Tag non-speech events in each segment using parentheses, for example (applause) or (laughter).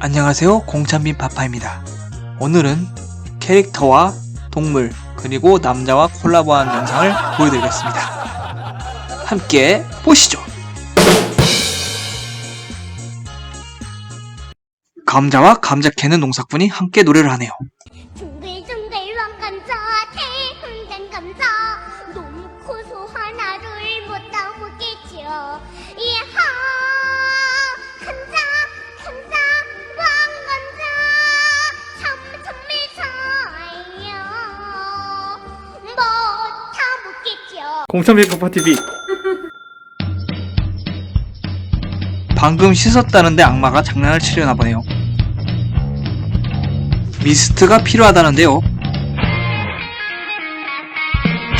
안녕하세요. 공찬빈 파파입니다. 오늘은 캐릭터와 동물 그리고 남자와 콜라보한 영상을 보여드리겠습니다. 함께 보시죠. 감자와 감자 캐는 농사꾼이 함께 노래를 하네요 공천비 파파TV 방금 씻었다는데 악마가 장난을 치려나 보네요 미스트가 필요하다는데요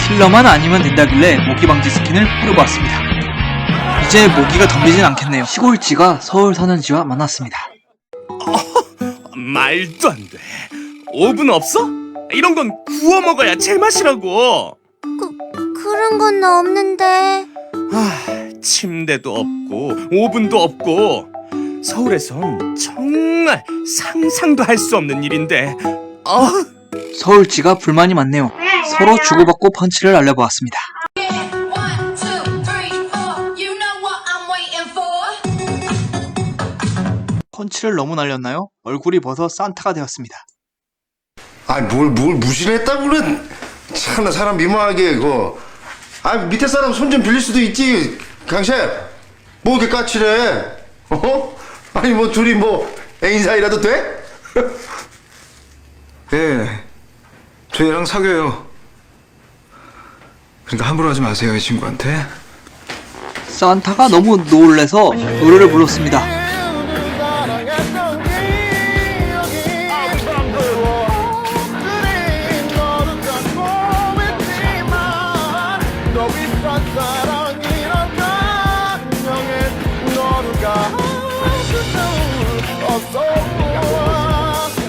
킬러만 아니면 된다길래 모기 방지 스킨을 뿌려보았습니다 이제 모기가 덤비진 않겠네요 시골지가 서울 사는 지와 만났습니다 (laughs) 말도 안 돼. 오븐 없어? 이런 건 구워 먹어야 제맛이라고. 그런 건 없는데 아, 침대도 없고 오븐도 없고 서울에선 정말 상상도 할 수 없는 일인데. 아, 서울지가 불만이 많네요 서로 주고받고 펀치를 날려보았습니다 One, two, three, four. You know what I'm waiting for. 펀치를 너무 날렸나요? 얼굴이 벗어 산타가 되었습니다 아니 뭘 뭘 무신했다고 그래 참나 사람 미모하게 이거 아 밑에 사람 손 좀 빌릴 수도 있지 강셰프 뭐 이렇게 까칠해 어? 아니 뭐 둘이 뭐 애인 사이라도 돼? 예, 저 얘랑 사귀어요. 그러니까 함부로 하지 마세요, 이 친구한테. 산타가 너무 놀래서 노래를 불렀습니다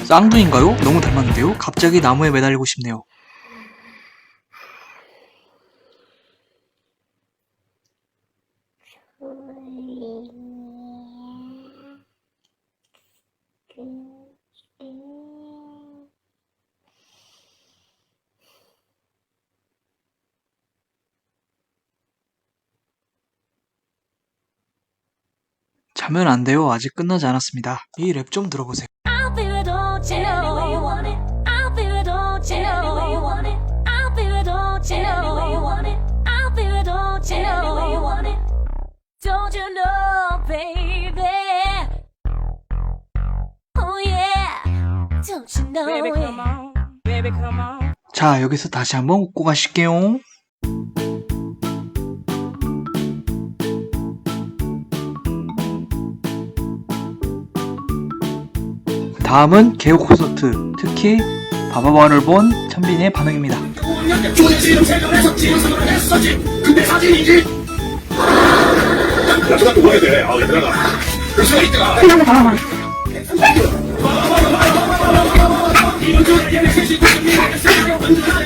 쌍둥이인가요? 너무 닮았는데요? 갑자기 나무에 매달리고 싶네요. 자면 안 돼요. 아직 끝나지 않았습니다. 이 랩 좀 들어보세요. You know Baby, come it on. Baby, come on. 자, 여기서 다시 한번 웃고 가실게요. 다음은 개그 콘서트, 특히 바바바를 본 천빈의 반응입니다.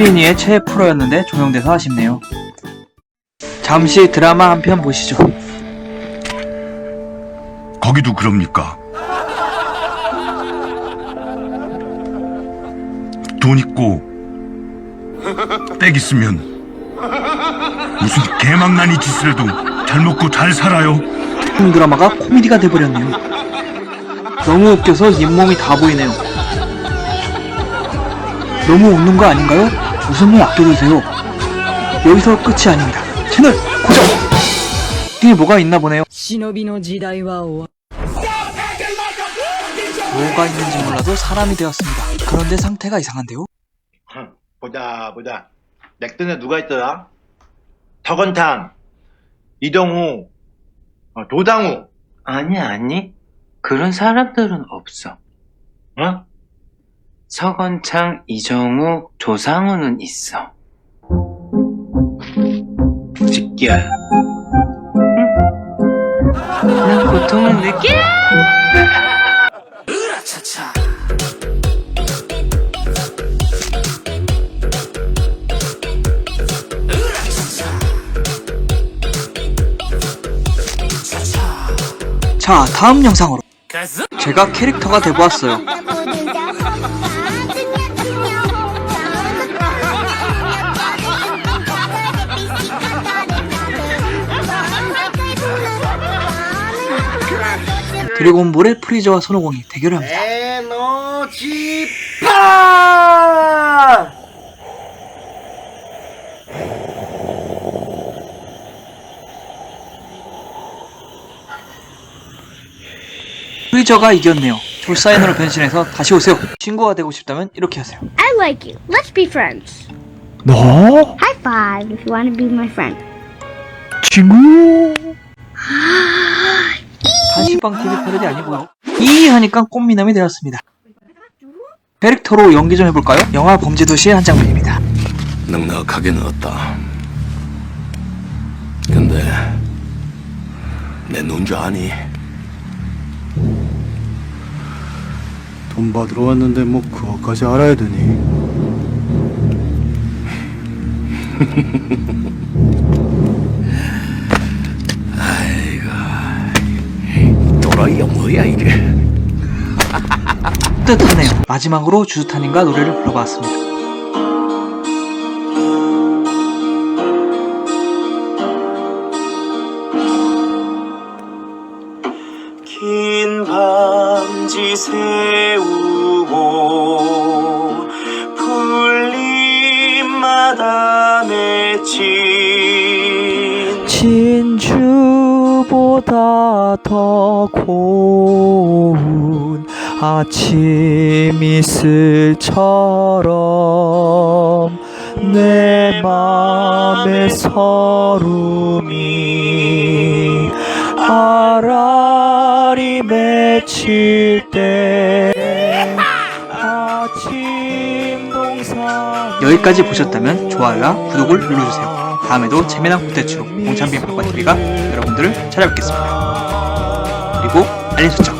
한빈이의 최애 프로였는데 종영돼서 아쉽네요. 잠시 드라마 한 편 보시죠. 거기도 그럽니까? 돈 있고 댁 있으면 무슨 개망나니 짓을 해도 잘 먹고 잘 살아요. 이 드라마가 코미디가 돼버렸네요. 너무 웃겨서 잇몸이 다 보이네요. 너무 웃는 거 아닌가요? 정성을 아껴주세요. 여기서 끝이 아닙니다. 채널 고정! 뒤에 뭐가 있나 보네요. 뭐가 있는지 몰라도 사람이 되었습니다. 그런데 상태가 이상한데요? 보자 보자 넥슨에 누가 있더라? 덕원탕 이동우 어, 도당우 아니, 아니. 그런 사람들은 없어. 어? 서건창, 이정우, 조상우는 있어. 직기야. 난 고통을 느껴! 자, 다음 영상으로. 제가 캐릭터가 돼보았어요. 드래곤볼의 프리저와 손오공이 대결을 합니다. 프리저가 이겼네요. 졸사인으로 변신해서 다시 오세요. 친구가 되고 싶다면 이렇게 하세요. I like you. Let's be friends. 너? High five if you want to be my friend. 친구? 단식방 TV 패러디 아니고요. 이 하니까 꽃미남이 되었습니다. 캐릭터로 연기 좀 해볼까요? 영화 범죄도시의 한 장면입니다. 넉넉하게 넣었다. 근데 내 눈 줄 아니? 돈 받으러 왔는데 뭐 그것까지 알아야 되니? (laughs) 이야 뭐야 이게? (laughs) 뜻하네요. 마지막으로 주스타님과 노래를 불러봤습니다. 긴 밤지 세 보다 더 고운 아침 이슬처럼 내 맘의 서름이 아라리 맺힐 때 아침 동산 여기까지 보셨다면 좋아요와 구독을 눌러주세요. 다음에도 재미난 콘텐츠로 공찬빈 박과TV가 여러분들을 찾아뵙겠습니다. 그리고 알림 설정